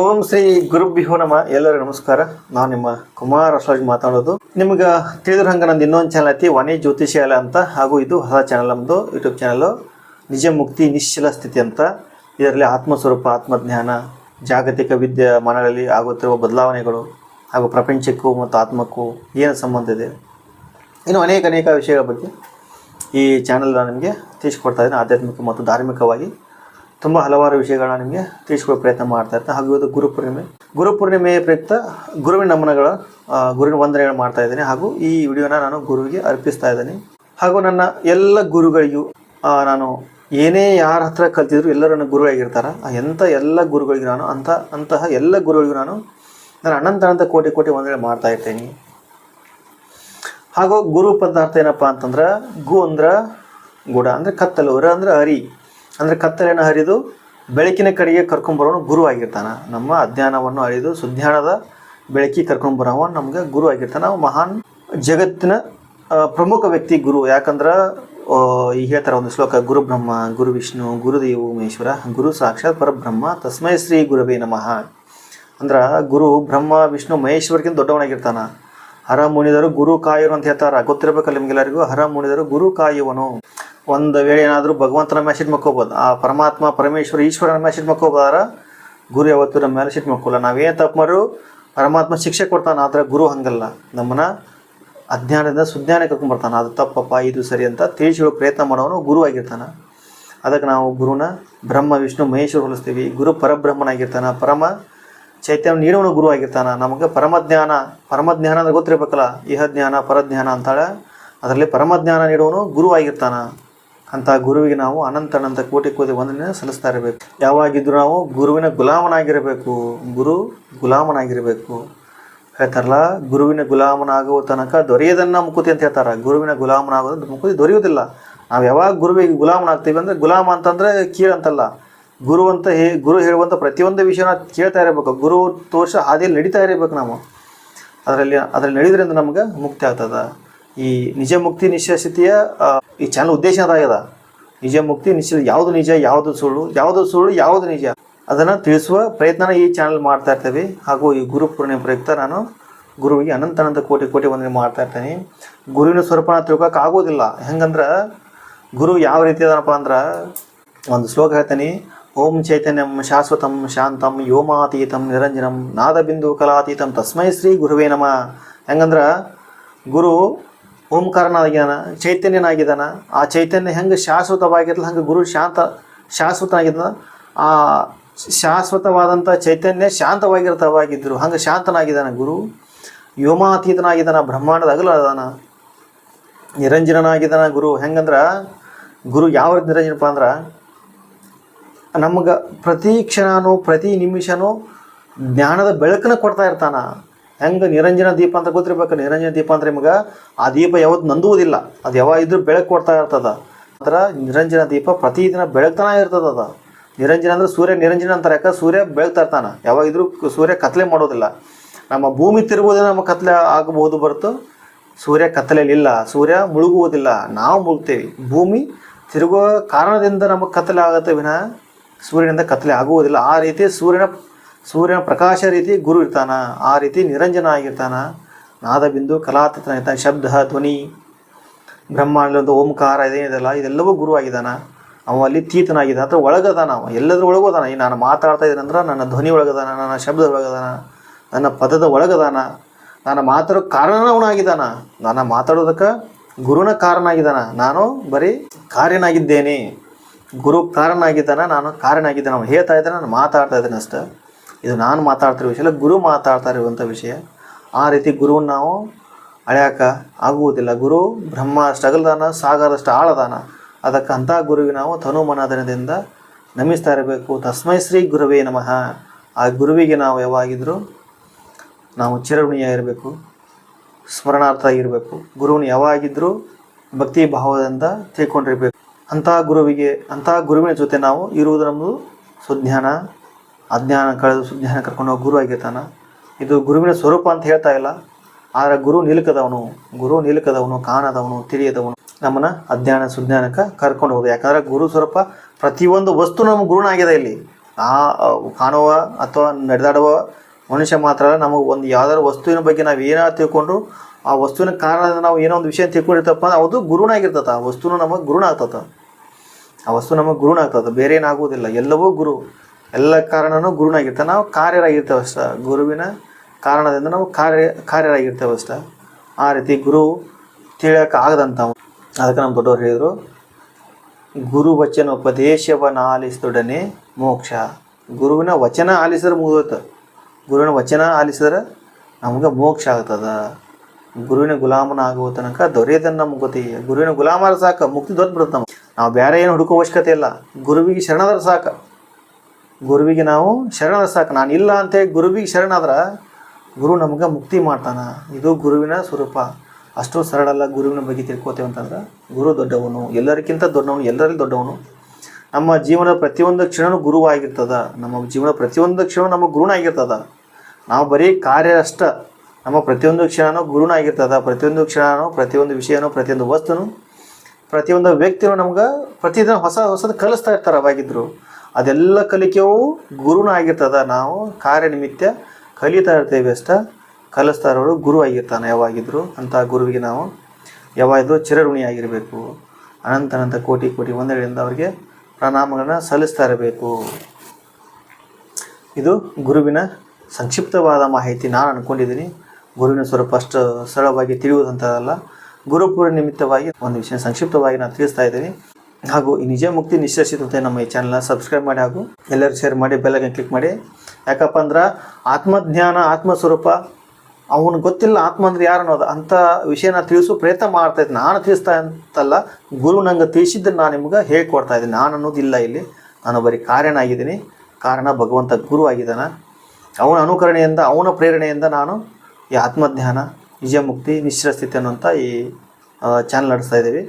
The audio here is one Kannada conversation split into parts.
ಓಂ ಶ್ರೀ ಗುರುಭ್ಯೋ ನಮ. ಎಲ್ಲರಿಗೂ ನಮಸ್ಕಾರ. ನಾನು ನಿಮ್ಮ ಕುಮಾರ್ ಅಶ್ವಜ್ ಮಾತಾಡೋದು. ನಿಮ್ಗೆ ತಿಳಿದ್ರ ಹಂಗೆ ನಂದು ಇನ್ನೊಂದು ಚಾನಲ್ ಐತಿ, ವನಿ ಜ್ಯೋತಿಷ್ಯಾಲ ಅಂತ, ಹಾಗೂ ಇದು ಹೊಸ ಚಾನಲ್ ನಮ್ಮದು ಯೂಟ್ಯೂಬ್ ಚಾನಲು ನಿಜ ಮುಕ್ತಿ ನಿಶ್ಚಲ ಸ್ಥಿತಿ ಅಂತ. ಇದರಲ್ಲಿ ಆತ್ಮಸ್ವರೂಪ, ಆತ್ಮಜ್ಞಾನ, ಜಾಗತಿಕ ವಿದ್ಯೆ ವಿದ್ಯಮಾನಗಳಲ್ಲಿ ಆಗುತ್ತಿರುವ ಬದಲಾವಣೆಗಳು, ಹಾಗೂ ಪ್ರಪಂಚಕ್ಕೂ ಮತ್ತು ಆತ್ಮಕ್ಕೂ ಏನು ಸಂಬಂಧ ಇದೆ? ಇನ್ನು ಅನೇಕ ಅನೇಕ ವಿಷಯಗಳ ಬಗ್ಗೆ ಈ ಚಾನಲ್ ನಿಮಗೆ ತಿಳಿಸ್ಕೊಡ್ತಾ ಇದ್ದೀನಿ, ಆಧ್ಯಾತ್ಮಿಕ ಮತ್ತು ಧಾರ್ಮಿಕವಾಗಿ. ತುಂಬ ಹಲವಾರು ವಿಷಯಗಳನ್ನ ನಿಮಗೆ ತಿಳಿಸ್ಕೊಳ್ಳೋ ಪ್ರಯತ್ನ ಮಾಡ್ತಾ ಇರ್ತೀನಿ ಹಾಗೂ ಇದು ಗುರುಪೂರ್ಣಿಮೆ ಗುರುಪೂರ್ಣಿಮೆ ಪ್ರಯುಕ್ತ ಗುರುವಿನ ನಮನಗಳ ಗುರುವಿನ ವಂದನೆಗಳು ಮಾಡ್ತಾ ಇದ್ದೀನಿ. ಹಾಗೂ ಈ ವಿಡಿಯೋನ ನಾನು ಗುರುವಿಗೆ ಅರ್ಪಿಸ್ತಾ ಇದ್ದೀನಿ. ಹಾಗೂ ನನ್ನ ಎಲ್ಲ ಗುರುಗಳಿಗೂ ನಾನು ಏನೇ ಯಾರ ಹತ್ರ ಕಲ್ತಿದ್ರು ಎಲ್ಲರೂ ನನ್ನ ಗುರುಗಳಾಗಿರ್ತಾರೆ ಎಂಥ ಎಲ್ಲ ಗುರುಗಳಿಗೂ ನಾನು ಅಂಥ ಅಂತಹ ಎಲ್ಲ ಗುರುಗಳಿಗೂ ನಾನು ನಾನು ಅನಂತ ಅನಂತ ಕೋಟಿ ಕೋಟಿ ವಂದನೆ ಮಾಡ್ತಾ ಇರ್ತೀನಿ. ಹಾಗೂ ಗುರು ಪದಾರ್ಥ ಏನಪ್ಪ ಅಂತಂದ್ರೆ ಗು ಅಂದ್ರೆ ಗುಡ, ಅಂದ್ರೆ ಕತ್ತಲು ಅಂದ್ರೆ ಹರಿ. ಅಂದ್ರೆ ಕತ್ತಲೆಯನ್ನು ಹರಿದು ಬೆಳಕಿನ ಕಡೆಗೆ ಕರ್ಕೊಂಬರೋನು ಗುರು ಆಗಿರ್ತಾನ. ನಮ್ಮ ಅಜ್ಞಾನವನ್ನು ಅರಿದು ಸುಜ್ಞಾನದ ಬೆಳಕಿಗೆ ಕರ್ಕೊಂಬರೋವ ನಮ್ಗೆ ಗುರು ಆಗಿರ್ತಾನೆ. ಮಹಾನ್ ಜಗತ್ತಿನ ಪ್ರಮುಖ ವ್ಯಕ್ತಿ ಗುರು. ಯಾಕಂದ್ರೆ ಈ ಹೇಳ್ತಾರೆ ಒಂದು ಶ್ಲೋಕ, ಗುರು ಬ್ರಹ್ಮ, ಗುರು ವಿಷ್ಣು ಗುರುದೇವು ಮಹೇಶ್ವರ ಗುರು ಸಾಕ್ಷಾತ್ ಪರಬ್ರಹ್ಮ, ತಸ್ಮೈ ಶ್ರೀ ಗುರುವೇ ನಮಃ. ಅಂದ್ರೆ ಗುರು ಬ್ರಹ್ಮ ವಿಷ್ಣು ಮಹೇಶ್ವರಕ್ಕಿಂತ ದೊಡ್ಡವನಾಗಿರ್ತಾನ. ಹರ ಮುನಿದರು ಗುರು ಕಾಯುವರು ಅಂತ ಹೇಳ್ತಾರ. ಗೊತ್ತಿರಬೇಕಲ್ಲ ನಿಮ್ಗೆಲ್ಲರಿಗೂ? ಹರ ಮುನಿದರು ಗುರು ಕಾಯುವನು. ಒಂದು ವೇಳೆ ಏನಾದರೂ ಭಗವಂತನ ಮೇಲೆ ಮಕ್ಕೋಬೋದು ಆ ಪರಮಾತ್ಮ, ಪರಮೇಶ್ವರ, ಈಶ್ವರನ ಮೇಲೆ ಮಕ್ಕೋಬೋದಾರ ಗುರು ಯಾವತ್ತೂ ನಮ್ಮ ಮೇಲೆ ಸಿಟ್ಟು ಮಕ್ಕೋಲ್ಲ. ನಾವೇನು ತಪ್ಪು ಮಾಡು ಪರಮಾತ್ಮ ಶಿಕ್ಷೆ ಕೊಡ್ತಾನೆ, ಆದ್ರೆ ಗುರು ಹಂಗಲ್ಲ. ನಮ್ಮನ್ನ ಅಜ್ಞಾನದಿಂದ ಸುಜ್ಞಾನ ಕರ್ಕೊಂಡ್ಬರ್ತಾನೆ ಅದು ತಪ್ಪಪ್ಪ, ಇದು ಸರಿ ಅಂತ ತಿಳಿಸಿ ಪ್ರಯತ್ನ ಮಾಡೋನು ಗುರು ಆಗಿರ್ತಾನೆ. ಅದಕ್ಕೆ ನಾವು ಗುರುನ ಬ್ರಹ್ಮ, ವಿಷ್ಣು, ಮಹೇಶ್ವರ ಹೋಲಿಸ್ತೀವಿ. ಗುರು ಪರಬ್ರಹ್ಮನಾಗಿರ್ತಾನೆ. ಪರಮ ಚೈತನ್ಯ ನೀಡೋನು ಗುರು ಆಗಿರ್ತಾನೆ. ನಮಗೆ ಪರಮಜ್ಞಾನ ಪರಮಜ್ಞಾನ ಅಂದ್ರೆ ಗೊತ್ತಿರಬೇಕಲ್ಲ. ಇಹ ಜ್ಞಾನ ಪರಜ್ಞಾನ ಅಂತಾಳೆ. ಅದರಲ್ಲಿ ಪರಮಜ್ಞಾನ ನೀಡೋನು ಗುರು ಆಗಿರ್ತಾನ. ಅಂತ ಗುರುವಿಗೆ ನಾವು ಅನಂತ ಅನಂತ ಕೋಟಿ ಕೋಟಿ ವಂದನೆ ಸಲ್ಲಿಸ್ತಾ ಇರಬೇಕು. ಯಾವಾಗಿದ್ರೂ ನಾವು ಗುರುವಿನ ಗುಲಾಮನಾಗಿರಬೇಕು. ಗುರು ಗುಲಾಮನಾಗಿರಬೇಕು. ಹೇಳ್ತಾರಲ್ಲ, ಗುರುವಿನ ಗುಲಾಮನಾಗುವ ತನಕ ದೊರೆಯದನ್ನ ಮುಕುತಿ ಅಂತ ಹೇಳ್ತಾರೆ. ಗುರುವಿನ ಗುಲಾಮನಾಗೋದು ಮುಕುತಿ ದೊರೆಯುವುದಿಲ್ಲ. ನಾವು ಯಾವಾಗ ಗುರುವಿಗೆ ಗುಲಾಮನಾಗ್ತೀವಿ ಅಂದ್ರೆ ಗುಲಾಮ ಅಂತಂದರೆ ಕೀಳಂತಲ್ಲ ಗುರು ಅಂತ ಹೇ, ಗುರು ಹೇಳುವಂಥ ಪ್ರತಿಯೊಂದು ವಿಷಯನ ಕೇಳ್ತಾ ಇರಬೇಕು. ಗುರು ತೋರ್ಷ ಹಾದಿಯಲ್ಲಿ ನಡೀತಾ ಇರಬೇಕು ನಾವು. ಅದರಲ್ಲಿ ಅದರಲ್ಲಿ ನಡೆಯೋದ್ರಿಂದ ನಮ್ಗೆ ಮುಕ್ತಿ ಆಗ್ತದೆ. ಈ ನಿಜ ಮುಕ್ತಿ ನಿಶ್ಚಿತಿಯ ಈ ಚಾನಲ್ ಉದ್ದೇಶ ಅದಾಗ್ಯದ. ನಿಜ ಮುಕ್ತಿ ನಿಶ್ಚಿತ ಯಾವುದು ನಿಜ, ಯಾವುದು ಸುಳ್ಳು ಯಾವುದು ಸುಳ್ಳು, ಯಾವುದು ನಿಜ. ಅದನ್ನು ತಿಳಿಸುವ ಪ್ರಯತ್ನ ಈ ಚಾನಲ್ ಮಾಡ್ತಾ ಇರ್ತೇವೆ. ಹಾಗೂ ಈ ಗುರು ಪೂರ್ಣಿಮೆ ಪ್ರಯುಕ್ತ ನಾನು ಗುರುವಿಗೆ ಅನಂತ ಅನಂತ ಕೋಟಿ ಕೋಟಿ ವಂದನೆ ಮಾಡ್ತಾ ಇರ್ತೇನೆ. ಗುರುವಿನ ಸ್ವರೂಪನ ತಿಳ್ಕೊಕ್ ಆಗೋದಿಲ್ಲ. ಹೆಂಗಂದ್ರೆ ಗುರು ಯಾವ ರೀತಿ ಅದಾನಪ್ಪ ಅಂದ್ರೆ ಒಂದು ಶ್ಲೋಕ ಹೇಳ್ತೀನಿ. ಓಂ ಚೈತನ್ಯಂ ಶಾಶ್ವತಂ ಶಾಂತಂ ಯೋಮಾತೀತಂ ನಿರಂಜನಂ ನಾದಬಿಂದು ಕಲಾತೀತಂ ತಸ್ಮೈ ಶ್ರೀ ಗುರುವೇ ನಮ. ಹೆಂಗಂದ್ರೆ ಗುರು ಓಂಕಾರನಾಗಿದ್ದಾನ, ಚೈತನ್ಯನಾಗಿದ್ದಾನ, ಆ ಚೈತನ್ಯ ಹೆಂಗೆ ಶಾಶ್ವತವಾಗಿರಲ್ಲ ಹಂಗೆ ಗುರು ಶಾಂತ, ಶಾಶ್ವತನಾಗಿದ್ದಾನ, ಆ ಶಾಶ್ವತವಾದಂಥ ಚೈತನ್ಯ ಶಾಂತವಾಗಿರ್ತವಾಗಿದ್ದರು ಹಂಗೆ ಶಾಂತನಾಗಿದ್ದಾನೆ ಗುರು. ವ್ಯೋಮಾತೀತನಾಗಿದ್ದಾನ ಬ್ರಹ್ಮಾಂಡದ ಅಗಲ ಅದಾನ ನಿರಂಜನನಾಗಿದ್ದಾನ ಗುರು. ಹೆಂಗಂದ್ರೆ, ಗುರು ಯಾವ ರೀತಿ ನಿರಂಜನಪ್ಪ ಅಂದ್ರೆ, ನಮ್ಗೆ ಪ್ರತಿ ಕ್ಷಣನೂ, ಪ್ರತಿ ನಿಮಿಷನೂ ಜ್ಞಾನದ ಬೆಳಕನ್ನು ಕೊಡ್ತಾ ಇರ್ತಾನ. ಹೆಂಗೆ ನಿರಂಜನ ದೀಪ ಅಂತ ಗೊತ್ತಿರ್ಬೇಕು, ನಿರಂಜನ ದೀಪ ಅಂದ್ರೆ ನಿಮ್ಗೆ ಆ ದೀಪ ಯಾವತ್ತು ನಂದುವುದಿಲ್ಲ. ಅದು ಯಾವ ಇದ್ರೂ ಬೆಳಕು ಕೊಡ್ತಾ ಇರ್ತದ. ಅದರ ನಿರಂಜನ ದೀಪ ಪ್ರತಿದಿನ ಬೆಳಗ್ತಾನೆ ಇರ್ತದ ಅದು. ನಿರಂಜನ ಅಂದ್ರೆ ಸೂರ್ಯ ನಿರಂಜನ ಅಂತಾರೆ, ಯಾಕೆ ಸೂರ್ಯ ಬೆಳಗ್ತಾ ಇರ್ತಾನೆ. ಯಾವಾಗ ಇದ್ರೂ ಸೂರ್ಯ ಕತ್ಲೆ ಮಾಡೋದಿಲ್ಲ. ನಮ್ಮ ಭೂಮಿ ತಿರುಗೋದೇ ನಮ್ಮ ಕತ್ಲೆ ಆಗಬಹುದು ಬರ್ತು ಸೂರ್ಯ ಕತ್ತಲೆಯಲ್ಲಿಲ್ಲ ಸೂರ್ಯ ಮುಳುಗುವುದಿಲ್ಲ. ನಾವು ಮುಳುಗ್ತೇವೆ ಭೂಮಿ ತಿರುಗುವ ಕಾರಣದಿಂದ ನಮಗೆ ಕತ್ತಲೆ ಆಗುತ್ತೆ ವಿನಃ ಸೂರ್ಯನಿಂದ ಕತ್ತಲೆ ಆಗುವುದಿಲ್ಲ. ಆ ರೀತಿ ಸೂರ್ಯನ ಸೂರ್ಯನ ಪ್ರಕಾಶ ರೀತಿ ಗುರು ಇರ್ತಾನ, ಆ ರೀತಿ ನಿರಂಜನ ಆಗಿರ್ತಾನ ನಾದಬಿಂದು ಕಲಾತೀತನ ಇರ್ತಾನೆ ಶಬ್ದ, ಧ್ವನಿ ಬ್ರಹ್ಮಾಂಡ ಒಂದು ಓಂಕಾರ ಇದೇನಿದೆಲ್ಲ ಇದೆಲ್ಲವೂ ಗುರು ಆಗಿದ್ದಾನ. ಅವ ಅಲ್ಲಿ ತೀತನಾಗಿದ್ದಾನ. ಅಥವಾ ಒಳಗದಾನ ಅವ. ಎಲ್ಲದ್ರ ಒಳಗೋದಾನ. ಈ ನಾನು ಮಾತಾಡ್ತಾ ಇದ್ದೀನಂದ್ರೆ ನನ್ನ ಧ್ವನಿ ಒಳಗದಾನ, ನನ್ನ ಶಬ್ದ ಒಳಗದಾನ, ನನ್ನ ಪದದ ಒಳಗದಾನ. ನಾನು ಮಾತಾಡೋ ಕಾರಣನ ಅವನಾಗಿದ್ದಾನ ನಾನು ಮಾತಾಡೋದಕ್ಕೆ ಗುರುನ ಕಾರಣ ಆಗಿದ್ದಾನ ನಾನು ಬರೀ ಕಾರ್ಯನಾಗಿದ್ದೇನೆ. ಗುರು ಕಾರಣ ಆಗಿದ್ದಾನ ನಾನು ಕಾರಣ ಆಗಿದ್ದಾನೆ ಅವನು ಹೇಳ್ತಾ ಇದ್ದಾನೆ, ನಾನು ಮಾತಾಡ್ತಾ ಇದ್ದೇನೆ ಅಷ್ಟೇ. ಇದು ನಾನು ಮಾತಾಡ್ತಿರೋ ವಿಷಯ ಅಲ್ಲ ಗುರು ಮಾತಾಡ್ತಾ ಇರುವಂಥ ವಿಷಯ. ಆ ರೀತಿ ಗುರುವನ್ನು ನಾವು ಅಳ್ಯಾಕ ಆಗುವುದಿಲ್ಲ. ಗುರು ಬ್ರಹ್ಮ ಸ್ಟಗಲ್ದಾನ ಸಾಗರಷ್ಟು ಆಳದಾನ. ಅದಕ್ಕೆ ಅಂಥ ಗುರುವಿಗೆ ನಾವು ತನು ಮನದನದಿಂದ ನಮಿಸ್ತಾ ಇರಬೇಕು. ತಸ್ಮೈ ಶ್ರೀ ಗುರುವೇ ನಮಃ. ಆ ಗುರುವಿಗೆ ನಾವು ಯಾವಾಗಿದ್ದರೂ ನಾವು ಚಿರಋಣಿಯಾಗಿರಬೇಕು ಸ್ಮರಣಾರ್ಥ ಆಗಿರಬೇಕು ಗುರುವನ್ನು ಯಾವಾಗಿದ್ದರೂ ಭಕ್ತಿ ಭಾವದಿಂದ ತಿಳ್ಕೊಂಡಿರಬೇಕು. ಅಂಥ ಗುರುವಿಗೆ ಅಂಥ ಗುರುವಿನ ಜೊತೆ ನಾವು ಇರುವುದು ನಮ್ಮದು ಸುಜ್ಞಾನ ಅಜ್ಞಾನ ಕಳೆದು ಸುಜ್ಞಾನ ಕರ್ಕೊಂಡು ಹೋಗಿ ಗುರು ಆಗಿರ್ತಾನ. ಇದು ಗುರುವಿನ ಸ್ವರೂಪ ಅಂತ ಹೇಳ್ತಾ ಇಲ್ಲ. ಆದರೆ ಗುರು ನಿಲುಕದವನು ಗುರು ನಿಲುಕದವನು, ಕಾಣದವನು, ತಿಳಿಯದವನು. ನಮ್ಮನ್ನ ಅಜ್ಞಾನ ಸುಜ್ಞಾನಕ್ಕೆ ಕರ್ಕೊಂಡು ಹೋಗೋದು. ಯಾಕಂದ್ರೆ ಗುರು ಸ್ವರೂಪ ಪ್ರತಿಯೊಂದು ವಸ್ತು ನಮ್ಮ ಗುರುನಾಗಿದೆ ಇಲ್ಲಿ. ಆ ಕಾಣುವ ಅಥವಾ ನಡೆದಾಡುವ ಮನುಷ್ಯ ಮಾತ್ರ ನಮಗೆ ಒಂದು ಯಾವ್ದಾದ್ರು ವಸ್ತುವಿನ ಬಗ್ಗೆ ನಾವು ಏನಾದ್ರು ತಿಳ್ಕೊಂಡ್ರು, ಆ ವಸ್ತುವಿನ ಕಾರಣದಿಂದ ನಾವು ಏನೋ ಒಂದು ವಿಷಯ ತಿಳ್ಕೊಂಡಿರ್ತಪ್ಪ ಅಂದ್ರೆ ಅದು ಗುರುನಾಗಿರ್ತದೆ. ಆ ವಸ್ತುನು ನಮಗೆ ಗುರುಣ ಆಗ್ತದೆ ಆ ವಸ್ತು ನಮಗೆ ಗುರುಣ ಆಗ್ತದೆ ಬೇರೆ ಏನಾಗುವುದಿಲ್ಲ ಎಲ್ಲವೂ ಗುರು. ಎಲ್ಲ ಕಾರಣನು ಗುರುನಾಗಿರ್ತ ನಾವು ಕಾರ್ಯರಾಗಿರ್ತೇವೆ ಅಷ್ಟ. ಗುರುವಿನ ಕಾರಣದಿಂದ ನಾವು ಕಾರ್ಯ, ಕಾರ್ಯರಾಗಿರ್ತೇವೆ ಅಷ್ಟ. ಆ ರೀತಿ ಗುರು ತಿಳಿಯೋಕೆ ಆಗದಂಥವು ಅದಕ್ಕೆ ನಮ್ಮ ದೊಡ್ಡವ್ರು ಹೇಳಿದರು, ಗುರು ವಚನ ಉಪದೇಶವನ್ನು ಆಲಿಸಿದೊಡನೆ ಮೋಕ್ಷ. ಗುರುವಿನ ವಚನ ಆಲಿಸಿದ್ರೆ ಮುಗಿದೋಯ್ತು. ಗುರುವಿನ ವಚನ ಆಲಿಸಿದ್ರೆ ನಮ್ಗೆ ಮೋಕ್ಷ ಆಗ್ತದ. ಗುರುವಿನ ಗುಲಾಮನ ಆಗುವ ತನಕ ದೊರೆಯದನ್ನ ನಮ್ಗೆ ಗುರುವಿನ ಗುಲಾಮರ ಸಾಕು, ಮುಕ್ತಿ ದೊರೆತ್ಬಿಡುತ್ತೆ ನಮ್ಗೆ. ನಾವು ಬೇರೆ ಏನು ಹುಡುಕೋ ಅವಶ್ಯಕತೆ ಇಲ್ಲ. ಗುರುವಿಗೆ ಶರಣದ್ರ ಸಾಕು. ಗುರುವಿಗೆ ನಾವು ಶರಣ ಸಾಕು. ನಾನು ಇಲ್ಲ ಅಂತೇಳಿ ಗುರುವಿಗೆ ಶರಣಾದ್ರೆ ಗುರು ನಮ್ಗೆ ಮುಕ್ತಿ ಮಾಡ್ತಾನೆ. ಇದು ಗುರುವಿನ ಸ್ವರೂಪ. ಅಷ್ಟು ಸರಳ ಅಲ್ಲ ಗುರುವಿನ ಬಗ್ಗೆ ತಿಳ್ಕೊತೇವೆ ಅಂತಂದ್ರೆ ಗುರು ದೊಡ್ಡವನು, ಎಲ್ಲರಿಗಿಂತ ದೊಡ್ಡವನು, ಎಲ್ಲರಲ್ಲಿ ದೊಡ್ಡವನು. ನಮ್ಮ ಜೀವನದ ಪ್ರತಿಯೊಂದು ಕ್ಷಣವೂ ಗುರುವಾಗಿರ್ತದ. ನಮ್ಮ ಜೀವನ ಪ್ರತಿಯೊಂದು ಕ್ಷಣ ನಮ್ಮ ಗುರುನಾಗಿರ್ತದ. ನಾವು ಬರೀ ಕಾರ್ಯ ಅಷ್ಟ. ನಮ್ಮ ಪ್ರತಿಯೊಂದು ಕ್ಷಣನೂ ಗುರುನಾಗಿರ್ತದ. ಪ್ರತಿಯೊಂದು ಕ್ಷಣನೂ, ಪ್ರತಿಯೊಂದು ವಿಷಯನೂ, ಪ್ರತಿಯೊಂದು ವಸ್ತುನು, ಪ್ರತಿಯೊಂದು ವ್ಯಕ್ತಿನೂ ನಮ್ಗೆ ಪ್ರತಿದಿನ ಹೊಸ ಹೊಸದು ಕಲಿಸ್ತಾ ಇರ್ತಾರೆ ಅವಾಗಿದ್ರು. ಅದೆಲ್ಲ ಕಲಿಕೆಯೂ ಗುರುನ ಆಗಿರ್ತದ ನಾವು ಕಾರ್ಯನಿಮಿತ್ತ ಕಲಿತಾ ಇರ್ತೇವೆ ಅಷ್ಟ. ಕಲಿಸ್ತಾ ಇರೋರು ಗುರು ಆಗಿರ್ತಾನೆ ಯಾವಾಗಿದ್ರು. ಅಂತ ಗುರುವಿಗೆ ನಾವು ಯಾವಾಗಿದ್ರು ಚಿರಋಣಿಯಾಗಿರಬೇಕು ಅನಂತ ಅನಂತ ಕೋಟಿ ಕೋಟಿ ಒಂದೆಡೆಯಿಂದ ಅವರಿಗೆ ಪ್ರಣಾಮಗಳನ್ನ ಸಲ್ಲಿಸ್ತಾ ಇರಬೇಕು. ಇದು ಗುರುವಿನ ಸಂಕ್ಷಿಪ್ತವಾದ ಮಾಹಿತಿ ನಾನು ಅಂದ್ಕೊಂಡಿದ್ದೀನಿ ಗುರುವಿನ ಸ್ವರೂಪ ಅಷ್ಟು ಸರಳವಾಗಿ ತಿಳಿಯುವುದಂತಲ್ಲ ಗುರುಪೂರ್ಣ ನಿಮಿತ್ತವಾಗಿ ಒಂದು ವಿಷಯ ಸಂಕ್ಷಿಪ್ತವಾಗಿ ನಾನು ತಿಳಿಸ್ತಾ ಇದ್ದೀನಿ. ಹಾಗೂ ಈ ನಿಜ ಮುಕ್ತಿ ನಿಶ್ಚಯಿಸಿದಂತೆ ನಮ್ಮ ಈ ಚಾನಲ್ನ ಸಬ್ಸ್ಕ್ರೈಬ್ ಮಾಡಿ ಹಾಗೂ ಎಲ್ಲರೂ ಶೇರ್ ಮಾಡಿ ಬೆಲ್ಲಗೆ ಕ್ಲಿಕ್ ಮಾಡಿ. ಯಾಕಪ್ಪ ಅಂದ್ರೆ ಆತ್ಮಜ್ಞಾನ, ಆತ್ಮಸ್ವರೂಪ, ಅವನು ಗೊತ್ತಿಲ್ಲ ಆತ್ಮ ಅಂದ್ರೆ ಯಾರು ಅನ್ನೋದು ಅಂಥ ವಿಷಯನ ತಿಳಿಸು ಪ್ರಯತ್ನ ಮಾಡ್ತಾ ಇದ್ದೀನಿ ನಾನು ತಿಳಿಸ್ತಾ ಅಂತಲ್ಲ, ಗುರು ನಂಗೆ ತಿಳಿಸಿದ್ದನ್ನು ನಾನು ನಿಮ್ಗೆ ಹೇಳ್ಕೊಡ್ತಾ ಇದ್ದೀನಿ. ನಾನು ಅನ್ನೋದಿಲ್ಲ ಇಲ್ಲಿ ನಾನು ಬರೀ ಕಾರ್ಯನಾಗಿದ್ದೀನಿ. ಕಾರಣ ಭಗವಂತ ಗುರು ಆಗಿದ್ದಾನೆ. ಅವನ ಅನುಕರಣೆಯಿಂದ, ಅವನ ಪ್ರೇರಣೆಯಿಂದ ನಾನು ಈ ಆತ್ಮಜ್ಞಾನ, ನಿಜ ಮುಕ್ತಿ ನಿಶ್ಚಲ ಸ್ಥಿತಿ ಅನ್ನುವಂಥ ಈ ಚಾನಲ್ ನಡೆಸ್ತಾ ಇದ್ದೀವಿ.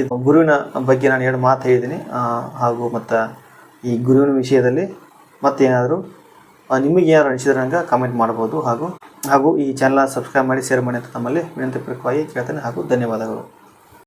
ಇದು ಗುರುವಿನ ಬಗ್ಗೆ ನಾನು ಎರಡು ಮಾತು ಹೇಳಿದ್ದೀನಿ. ಹಾಗೂ ಮತ್ತು ಈ ಗುರುವಿನ ವಿಷಯದಲ್ಲಿ ಮತ್ತೇನಾದರೂ ನಿಮಗೆ ಏನಾದ್ರು ಅನಿಸಿದ್ರೆ ನಂಗೆ ಕಮೆಂಟ್ ಮಾಡ್ಬೋದು. ಹಾಗೂ ಹಾಗೂ ಈ ಚಾನಲ್ನ ಸಬ್ಸ್ಕ್ರೈಬ್ ಮಾಡಿ ಶೇರ್ ಮಾಡಿ ಅಂತ ತಮ್ಮಲ್ಲಿ ವಿನಂತಿ ಪ್ರಕವಾಗಿ ಕೇಳ್ತೇನೆ. ಹಾಗೂ ಧನ್ಯವಾದಗಳು.